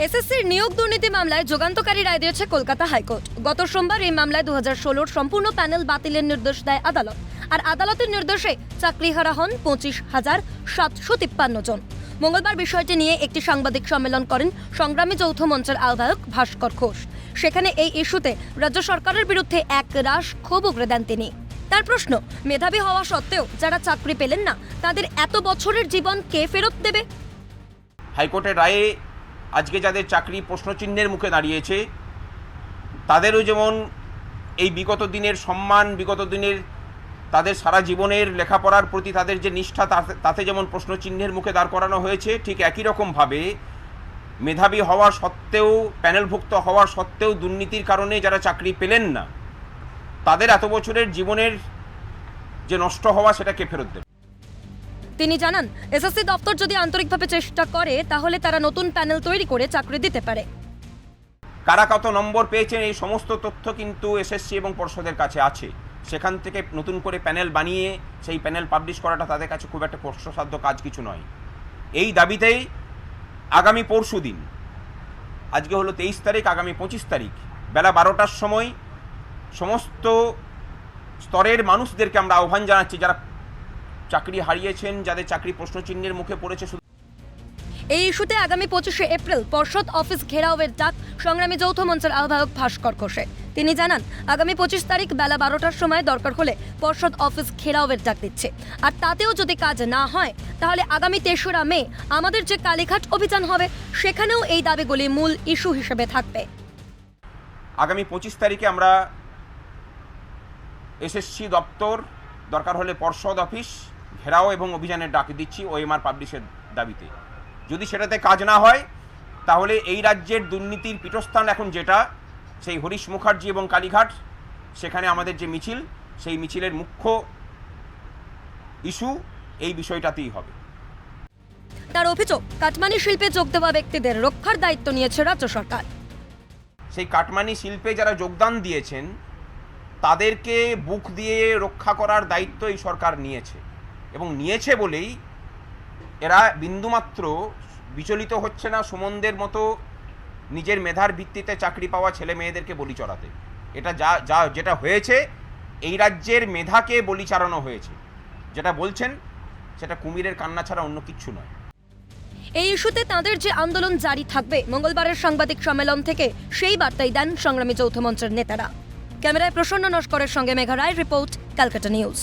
এসএসসির নিয়োগ দুর্নীতি মামলায় যুগান্তকারী রায় দিয়েছে কলকাতা হাইকোর্ট। গত সোমবার এই মামলায় দু সম্পূর্ণ প্যানেল বাতিলের নির্দেশ দেয় আদালত। আর আদালতের নির্দেশে চাকরিহারা হন পঁচিশ হাজার সাতশো তিপ্পান্ন জন। মঙ্গলবার বিষয়টি নিয়ে একটি সাংবাদিক সম্মেলন করেন সংগ্রামী যৌথ মঞ্চের আহ্বায়ক ভাস্কর ঘোষ। সেখানে এই ইস্যুতে রাজ্য সরকারের বিরুদ্ধে এক রাশ ক্ষোভ উগরে দেন তিনি। তার প্রশ্ন, মেধাবী হওয়া সত্ত্বেও যারা চাকরি পেলেন না, তাদের এত বছরের জীবন কে ফেরত দেবে? হাইকোর্টের রায়ে আজকে যাদের চাকরি প্রশ্নচিহ্নের মুখে দাঁড়িয়েছে, তাদেরও যেমন এই বিগত দিনের সম্মান, বিগত দিনের তাদের সারা জীবনের লেখাপড়ার প্রতি তাদের যে নিষ্ঠা তাতে- যেমন প্রশ্নচিহ্নের মুখে দাঁড় করানো হয়েছে, ঠিক একই রকমভাবে মেধাবী হওয়া সত্ত্বেও, প্যানেলভুক্ত হওয়া সত্ত্বেও দুর্নীতির কারণে যারা চাকরি পেলেন না, তাদের এত বছরের জীবনের যে নষ্ট হওয়া সেটাকে ফেরত দেবে। তিনি জানান, এসএসসি দপ্তর যদি আন্তরিকভাবে চেষ্টা করে, তাহলে তারা নতুন প্যানেল তৈরি করে চাকরি দিতে পারে। কারা কত নম্বর পেয়েছেন, এই সমস্ত তথ্য কিন্তু এসএসসি এবং পর্ষদের কাছে আছে। সেখান থেকে নতুন করে প্যানেল বানিয়ে, সেই প্যানেল পাবলিশ করাটা তাদের কাছে খুব একটা কষ্টসাধ্য কাজ কিছু নয়। এই দাবিতেই আগামী পরশু দিন, আজকে হলো তেইশ তারিখ, আগামী পঁচিশ তারিখ, বেলা বারোটার সময় সমস্ত স্তরের মানুষদেরকে আমরা আহ্বান জানাচ্ছি, যারা চাকরি হারিয়েছেন যাদের চাকরি প্রশ্নচিহ্নের মুখে পড়েছে শুধু এই ইস্যুতে আগামী পঁচিশে এপ্রিল পর্ষদ অফিস ঘেরাওয়ের ডাক সংগ্রামী যৌথ মঞ্চের আহ্বায়ক ভাস্কর ঘোষে। তিনি জানান আগামী পঁচিশ তারিখ বেলা বারোটার সময় দরকার হলে পর্ষদ অফিস ঘেরাওয়ের ডাক দিচ্ছে। আর তাতেও যদি কাজ না হয় তাহলে আগামী তেসরা মে আমাদের যে কালীঘাট অভিযান হবে সেখানেও এই দাবিগুলি মূল ইস্যু হিসেবে থাকবে। আগামী পঁচিশ তারিখে আমরা এসএসসি দপ্তর দরকার হলে পর্ষদ অফিস ঘেরাও এবং অভিযানের ডাক দিচ্ছি ওএমআর পাবলিশের দাবিতে। যদি সেটাতে কাজ না হয় তাহলে এই রাজ্যের দুর্নীতির পীঠস্থান এখন যেটা সেই হরিশ মুখার্জি এবং কালীঘাট সেখানে আমাদের যে মিছিল সেই মিছিলের মুখ্য ইস্যু এই বিষয়টাতেই হবে। তার অভিযোগ কাটমানি শিল্পে যোগ দেওয়া ব্যক্তিদের রক্ষার দায়িত্ব নিয়েছে রাজ্য সরকার। সেই কাটমানি শিল্পে যারা যোগদান দিয়েছেন তাদেরকে বুক দিয়ে রক্ষা করার দায়িত্ব এই সরকার নিয়েছে। এবং নিয়েছে বলেই এরা বিন্দুমাত্র বিচলিত হচ্ছে না সুমনদের মতো নিজের মেধার ভিত্তিতে চাকরি পাওয়া ছেলে মেয়েদেরকে বলি চড়াতে। এটা যা যা, যেটা হয়েছে, এই রাজ্যের মেধাকে বলি চালানো হয়েছে। যেটা বলছেন, সেটা কুমিরের কান্না ছাড়া অন্য কিচ্ছু নয়। এই ইস্যুতে তাঁদের যে আন্দোলন জারি থাকবে, মঙ্গলবারের সাংবাদিক সম্মেলন থেকে সেই বার্তাই দেন সংগ্রামী যৌথ মঞ্চের নেতারা। ক্যামেরায় প্রসন্ন নস্করের সঙ্গে Megha Roy, report, Calcutta news.